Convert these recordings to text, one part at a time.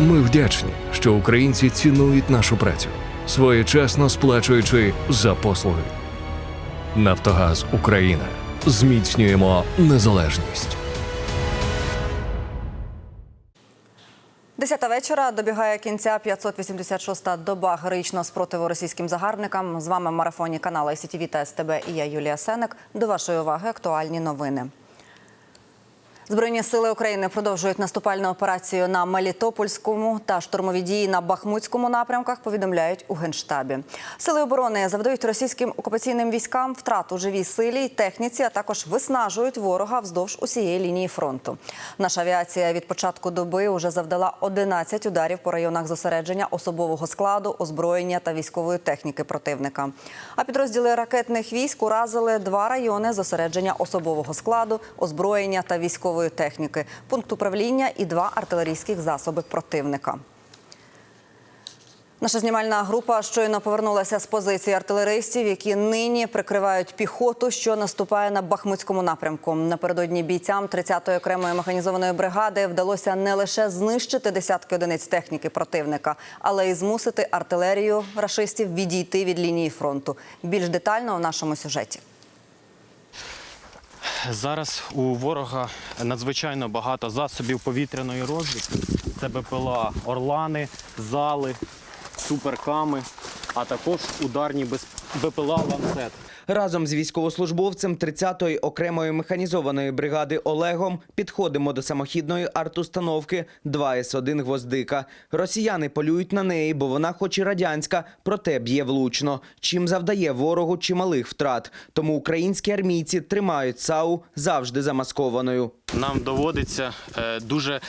Ми вдячні, що українці цінують нашу працю, своєчасно сплачуючи за послуги. Нафтогаз Україна. Зміцнюємо незалежність. Десята вечора добігає кінця 586-та доба героїчного спротиву російським загарбникам. З вами в марафоні каналу ICTV та СТБ і я Юлія Сенек. До вашої уваги актуальні новини. Збройні сили України продовжують наступальну операцію на Мелітопольському та штурмові дії на Бахмутському напрямках. Повідомляють у генштабі. Сили оборони завдають російським окупаційним військам втрат у живій силі й техніці, а також виснажують ворога вздовж усієї лінії фронту. Наша авіація від початку доби вже завдала 11 ударів по районах зосередження особового складу, озброєння та військової техніки противника. А підрозділи ракетних військ уразили два райони зосередження особового складу, озброєння та військової техніки, пункт управління і два артилерійських засоби противника. Наша знімальна група щойно повернулася з позиції артилеристів, які нині прикривають піхоту, що наступає на Бахмутському напрямку. Напередодні бійцям 30-ї окремої механізованої бригади вдалося не лише знищити десятки одиниць техніки противника, але й змусити артилерію рашистів відійти від лінії фронту. Більш детально у нашому сюжеті. Зараз у ворога надзвичайно багато засобів повітряної розвідки. Це БПЛА Орлани, зали, суперками, а також ударні без- БПЛА Ланцет. Разом з військовослужбовцем 30-ї окремої механізованої бригади Олегом підходимо до самохідної артустановки 2С1 «Гвоздика». Росіяни полюють на неї, бо вона хоч і радянська, проте б'є влучно, чим завдає ворогу чималих втрат. Тому українські армійці тримають САУ завжди замаскованою. Нам доводиться е, дуже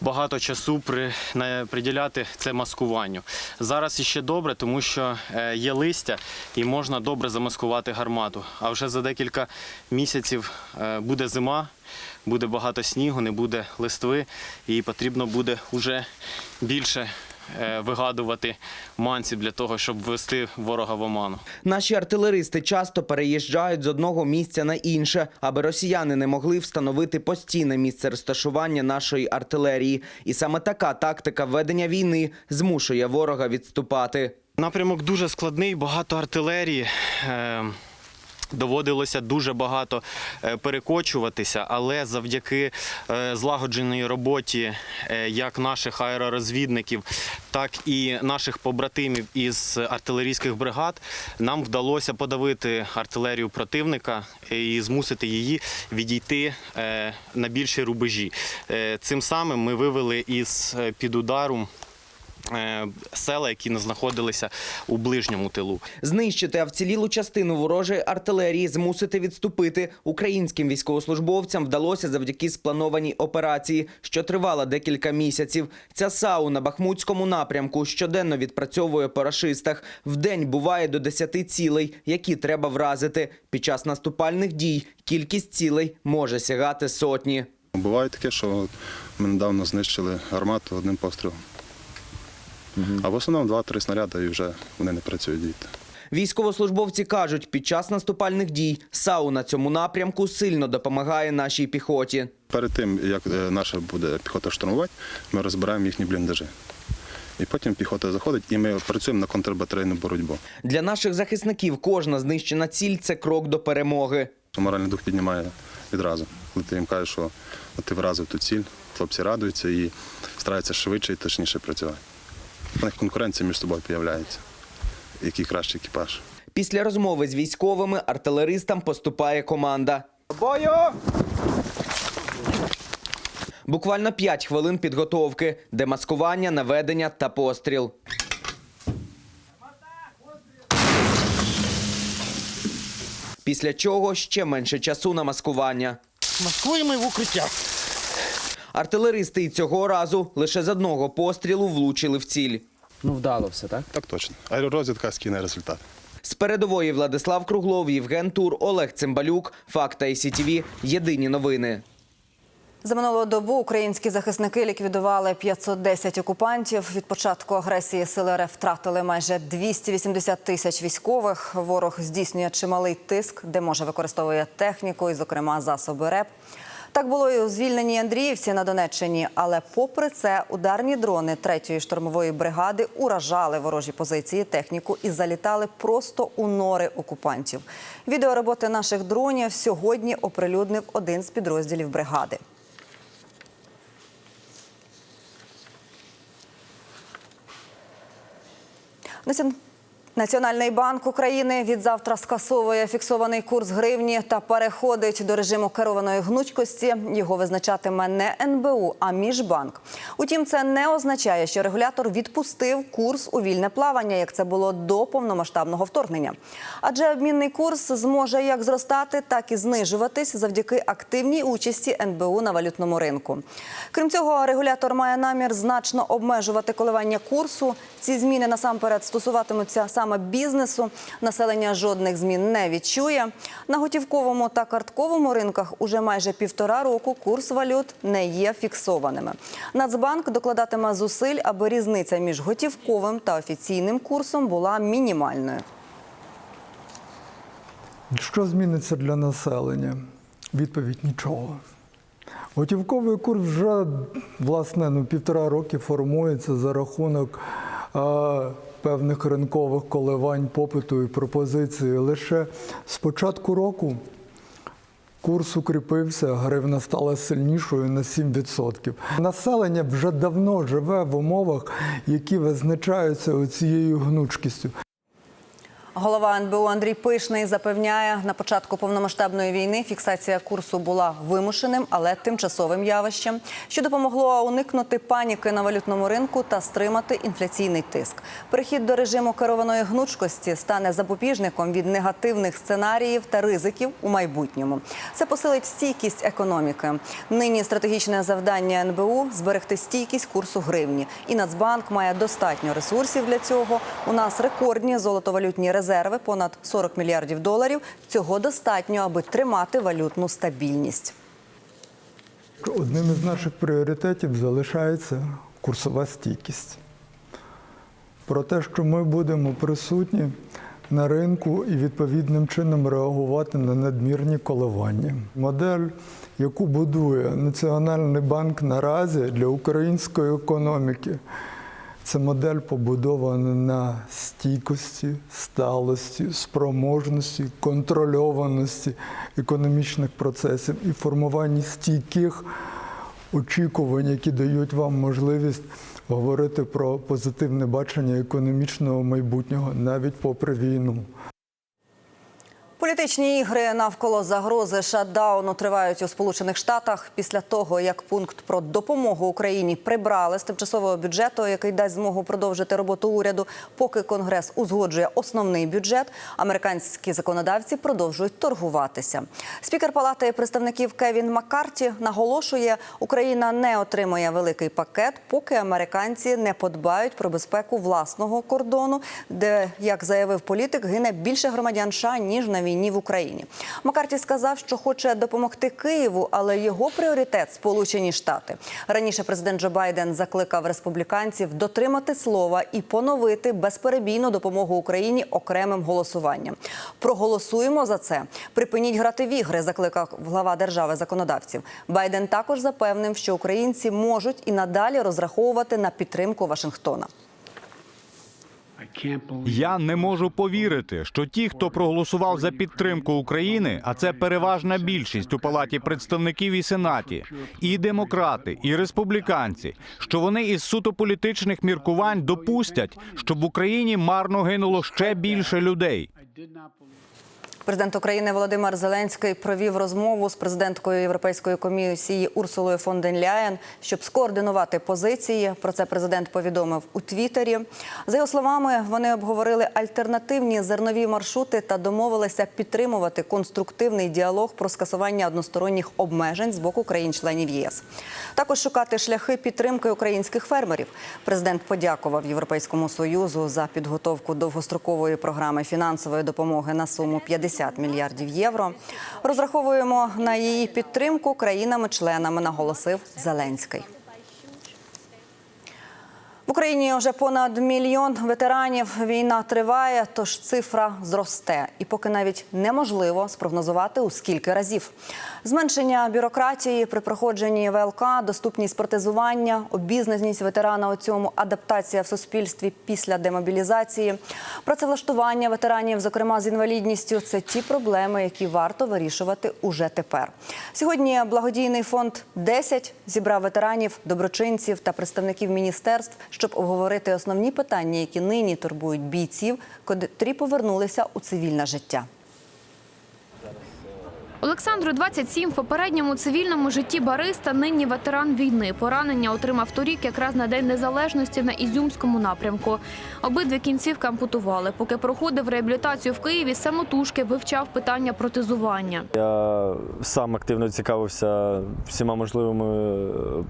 багато часу при, не, приділяти це маскуванню. Зараз іще добре, тому що е, є листя і можна добре замаскувати гармату. А вже за декілька місяців е, буде зима, буде багато снігу, не буде листви, і потрібно буде вже більше вигадувати манців для того, щоб ввести ворога в оману. Наші артилеристи часто переїжджають з одного місця на інше, аби росіяни не могли встановити постійне місце розташування нашої артилерії. І саме така тактика ведення війни змушує ворога відступати. Напрямок дуже складний, багато артилерії. Доводилося дуже багато е, перекочуватися, але завдяки е, злагодженій роботі е, як наших аеророзвідників, так і наших побратимів із артилерійських бригад нам вдалося подавити артилерію противника і змусити її відійти на більші рубежі. Цим самим ми вивели із під удару села, які не знаходилися у ближньому тилу. Знищити а вцілілу частину ворожої артилерії, змусити відступити українським військовослужбовцям вдалося завдяки спланованій операції, що тривала декілька місяців. Ця САУ на Бахмутському напрямку щоденно відпрацьовує по рашистах. Вдень буває до 10 цілей, які треба вразити. Під час наступальних дій кількість цілей може сягати сотні. Буває таке, що ми недавно знищили гармату одним пострілом. А в основному два-три снаряди і вже вони не працюють діти. Військовослужбовці кажуть, під час наступальних дій САУ на цьому напрямку сильно допомагає нашій піхоті. Перед тим, як е, наша буде піхота штурмувати, ми розбираємо їхні бліндажі. І потім піхота заходить, і ми працюємо на контрбатарейну боротьбу. Для наших захисників кожна знищена ціль це крок до перемоги. Моральний дух піднімає відразу. Коли ти їм кажеш, що ти вразив ту ціль, хлопці радуються і стараються швидше і точніше працювати. У них конкуренція між собою з'являється. Який кращий екіпаж. Після розмови з військовими артилеристам поступає команда. Бою! Буквально 5 хвилин підготовки, демаскування, наведення та постріл. Після чого ще менше часу на маскування. Маскуємо в укриття. Артилеристи і цього разу лише з одного пострілу влучили в ціль. Ну, вдало все, так? Так точно. Аеророзвідка скине результат. З передової Владислав Круглов, Євген Тур, Олег Цимбалюк, Факта і СІТІВІ. Єдині новини. За минулу добу українські захисники ліквідували 510 окупантів. Від початку агресії сили РФ втратили майже 280 тисяч військових. Ворог здійснює чималий тиск, де може використовує техніку і, зокрема, засоби РЕП. Так було і у звільненій Андріївці на Донеччині. Але попри це, ударні дрони 3-ї штурмової бригади уражали ворожі позиції, техніку і залітали просто у нори окупантів. Відео роботи наших дронів сьогодні оприлюднив один з підрозділів бригади. Націон- Національний банк України від завтра скасовує фіксований курс гривні та переходить до режиму керованої гнучкості. Його визначатиме не НБУ, а міжбанк. Утім, це не означає, що регулятор відпустив курс у вільне плавання, як це було до повномасштабного вторгнення. Адже обмінний курс зможе як зростати, так і знижуватись завдяки активній участі НБУ на валютному ринку. Крім цього, регулятор має намір значно обмежувати коливання курсу. Ці зміни насамперед стосуватимуться саме бізнесу. Населення жодних змін не відчує. На готівковому та картковому ринках уже майже півтора року курс валют не є фіксованими. Нацбанк докладатиме зусиль, аби різниця між готівковим та офіційним курсом була мінімальною. Що зміниться для населення? Відповідь нічого. Готівковий курс вже власне ну, півтора роки формується за рахунок певних ринкових коливань попиту і пропозиції. Лише з початку року курс укріпився, гривна стала сильнішою на 7%. Населення вже давно живе в умовах, які визначаються цією гнучкістю. Голова НБУ Андрій Пишний запевняє, на початку повномасштабної війни фіксація курсу була вимушеним, але тимчасовим явищем, що допомогло уникнути паніки на валютному ринку та стримати інфляційний тиск. Перехід до режиму керованої гнучкості стане запобіжником від негативних сценаріїв та ризиків у майбутньому. Це посилить стійкість економіки. Нині стратегічне завдання НБУ зберегти стійкість курсу гривні. І Нацбанк має достатньо ресурсів для цього. У нас рекордні золотовалютні резерви понад 40 мільярдів доларів. Цього достатньо, аби тримати валютну стабільність. Одним із наших пріоритетів залишається курсова стійкість. Про те, що ми будемо присутні на ринку і відповідним чином реагувати на надмірні коливання. Модель, яку будує Національний банк наразі для української економіки, це модель побудована на стійкості, сталості, спроможності, контрольованості економічних процесів і формуванні стійких очікувань, які дають вам можливість говорити про позитивне бачення економічного майбутнього навіть попри війну. Політичні ігри навколо загрози шатдауну тривають у Сполучених Штатах після того, як пункт про допомогу Україні прибрали з тимчасового бюджету, який дасть змогу продовжити роботу уряду, поки Конгрес узгоджує основний бюджет. Американські законодавці продовжують торгуватися. Спікер Палати представників Кевін Маккарті наголошує, Україна не отримує великий пакет, поки американці не подбають про безпеку власного кордону, де, як заявив політик, гине більше громадян США, ніж на війні в Україні. Маккарті сказав, що хоче допомогти Києву, але його пріоритет Сполучені Штати. Раніше президент Джо Байден закликав республіканців дотримати слова і поновити безперебійну допомогу Україні окремим голосуванням. Проголосуємо за це. Припиніть грати в ігри, закликав глава держави законодавців. Байден також запевнив, що українці можуть і надалі розраховувати на підтримку Вашингтона. Я не можу повірити, що ті, хто проголосував за підтримку України, а це переважна більшість у палаті представників і сенаті, і демократи, і республіканці, що вони із суто політичних міркувань допустять, щоб в Україні марно гинуло ще більше людей. Президент України Володимир Зеленський провів розмову з президенткою Європейської комісії Урсулою фон ден Ляєн, щоб скоординувати позиції. Про це президент повідомив у Твіттері. За його словами, вони обговорили альтернативні зернові маршрути та домовилися підтримувати конструктивний діалог про скасування односторонніх обмежень з боку країн-членів ЄС. Також шукати шляхи підтримки українських фермерів. Президент подякував Європейському союзу за підготовку довгострокової програми фінансової допомоги на суму 50 мільярдів євро. Розраховуємо на її підтримку країнами-членами, наголосив Зеленський. В Україні вже понад мільйон ветеранів. Війна триває, тож цифра зросте. І поки навіть неможливо спрогнозувати у скільки разів. Зменшення бюрократії при проходженні ВЛК, доступність протезування, обізнаність ветерана у цьому, адаптація в суспільстві після демобілізації, працевлаштування ветеранів, зокрема з інвалідністю, це ті проблеми, які варто вирішувати уже тепер. Сьогодні благодійний фонд 10 зібрав ветеранів, доброчинців та представників міністерств, щоб обговорити основні питання, які нині турбують бійців, котрі повернулися у цивільне життя. Олександру 27, в попередньому цивільному житті бариста, нині ветеран війни. Поранення отримав торік якраз на День Незалежності на Ізюмському напрямку. Обидві кінцівки ампутували. Поки проходив реабілітацію в Києві, самотужки вивчав питання протезування. Я сам активно цікавився всіма можливими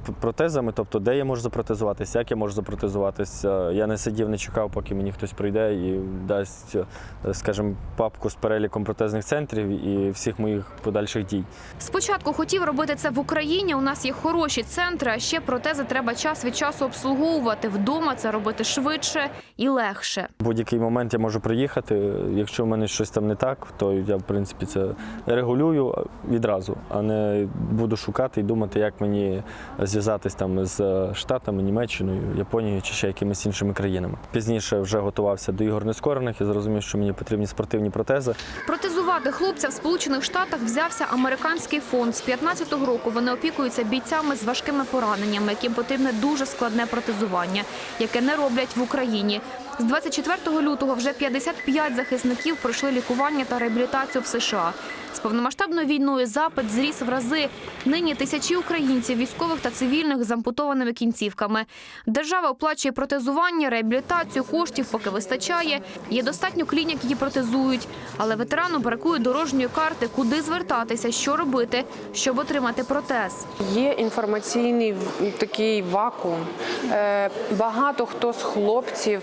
е, протезами, тобто де я можу запротезуватися, як я можу запротезуватися. Я не сидів, не чекав, поки мені хтось прийде і дасть, е, скажімо, папку з переліком протезних центрів і всіх моїх подальших дій. Спочатку хотів робити це в Україні. У нас є хороші центри, а ще протези треба час від часу обслуговувати. Вдома це робити швидше і легше. В будь-який момент я можу приїхати. Якщо в мене щось там не так, то я в принципі це регулюю відразу, а не буду шукати і думати, як мені зв'язатись там з Штатами, Німеччиною, Японією чи ще якимись іншими країнами. Пізніше вже готувався до ігор нескорених і зрозумів, що мені потрібні спортивні протези. Протезувати хлопця в Сполучених Штатах взявся американський фонд. З 15-го року вони опікуються бійцями з важкими пораненнями, яким потрібне дуже складне протезування, яке не роблять в Україні. З 24 лютого вже 55 захисників пройшли лікування та реабілітацію в США. З повномасштабною війною запит зріс в рази. Нині тисячі українців, військових та цивільних з ампутованими кінцівками. Держава оплачує протезування, реабілітацію, коштів поки вистачає. Є достатньо клінік, які протезують. Але ветерану бракує дорожньої карти, куди звертатися, що робити, щоб отримати протез. Є інформаційний такий вакуум. Е, Багато хто з хлопців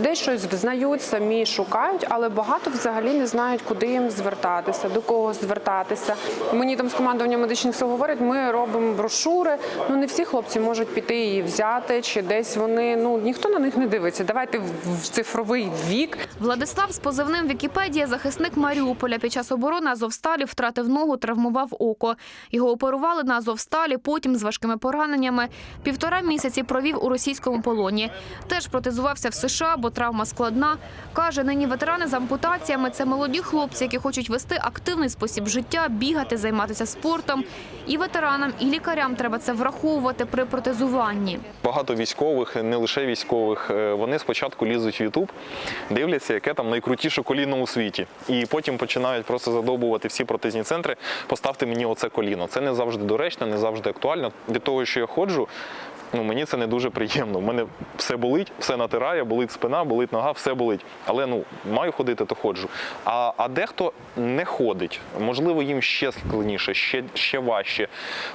десь щось знають, самі шукають, але багато взагалі не знають, куди їм звертатися, до кого звертатися. Мені там з командування медичних сил говорять, ми робимо брошури. Ну не всі хлопці можуть піти її взяти, чи десь вони ну ніхто на них не дивиться. Давайте в цифровий вік. Владислав з позивним Вікіпедія захисник Маріуполя. Під час оборони Азовсталі втратив ногу, травмував око. Його оперували на Азовсталі, потім з важкими пораненнями. Півтора місяці провів у російському полоні. Теж протезувався в США, бо травма складна. Каже, нині ветерани з ампутаціями це молоді хлопці, які хочуть вести активний спосіб життя, бігати, займатися спортом. І ветеранам, і лікарям треба це враховувати при протезуванні. Багато військових, не лише військових, е, вони спочатку лізуть в Ютуб, дивляться, яке там найкрутіше коліно у світі. І потім починають просто задовбувати всі протезні центри, поставте мені оце коліно. Це не завжди доречно, не завжди актуально. Від того, що я ходжу, ну мені це не дуже приємно. У мене все болить, все натирає, болить спина, болить нога, все болить. Але ну маю ходити, то ходжу. А, а дехто не ходить. Можливо, їм ще складніше, ще, ще важче.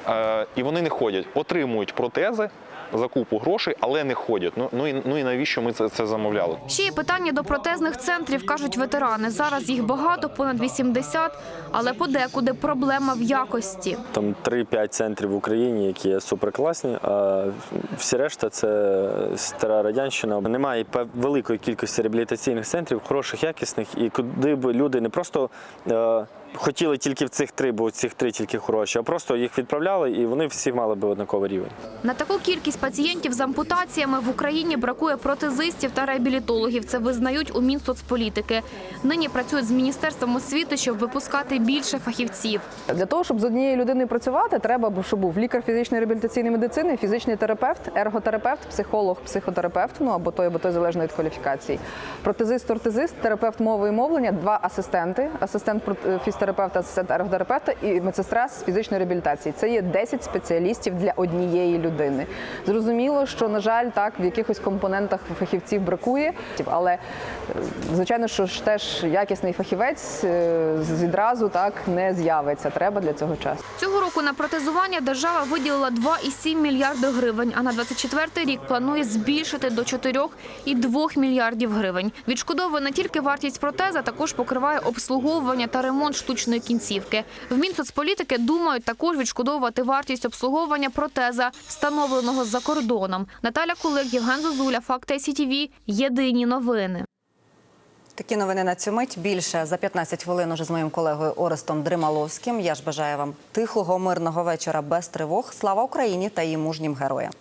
Е, і вони не ходять, отримують протези. За купу грошей, але не ходять. Ну, ну, і, ну і навіщо ми це, це замовляли? Ще є питання до протезних центрів, кажуть ветерани. Зараз їх багато, понад 80, але подекуди проблема в якості. Там 3-5 центрів в Україні, які є суперкласні, а всі решта це стара радянщина. Немає пев- великої кількості реабілітаційних центрів, хороших, якісних, і куди б люди не просто е, хотіли тільки в цих три, бо цих три тільки хороші, а просто їх відправляли, і вони всі мали би однаковий рівень. На таку кількість пацієнтів з ампутаціями в Україні бракує протезистів та реабілітологів. Це визнають у Мінсоцполітики. Нині працюють з міністерством освіти, щоб випускати більше фахівців. Для того, щоб з однією людиною працювати, треба, щоб був лікар фізичної реабілітаційної медицини, фізичний терапевт, ерготерапевт, психолог, психотерапевт, ну або той, або той залежно від кваліфікації. Протезист, ортезист, терапевт мови і мовлення, два асистенти, асистент прот- фізтерапевта, асистент ерготерапевта і медсестра з фізичної реабілітації. Це є 10 спеціалістів для однієї людини. Зрозуміло, що на жаль, так в якихось компонентах фахівців бракує, але е, звичайно, що ж теж якісний фахівець е, відразу так не з'явиться. Треба для цього час. Цього року на протезування держава виділила 2,7 мільярди гривень, а на 24 рік планує збільшити до 4,2 мільярдів гривень. Відшкодовує не тільки вартість протеза, також покриває обслуговування та ремонт штучних штучної кінцівки. В Мінсоцполітики думають також відшкодовувати вартість обслуговування протеза, встановленого за кордоном. Наталя Кулик, Євген Зозуля, Факти СІТВ. Єдині новини. Такі новини на цю мить. Більше за 15 хвилин уже з моїм колегою Орестом Дрималовським. Я ж бажаю вам тихого, мирного вечора без тривог. Слава Україні та її мужнім героям.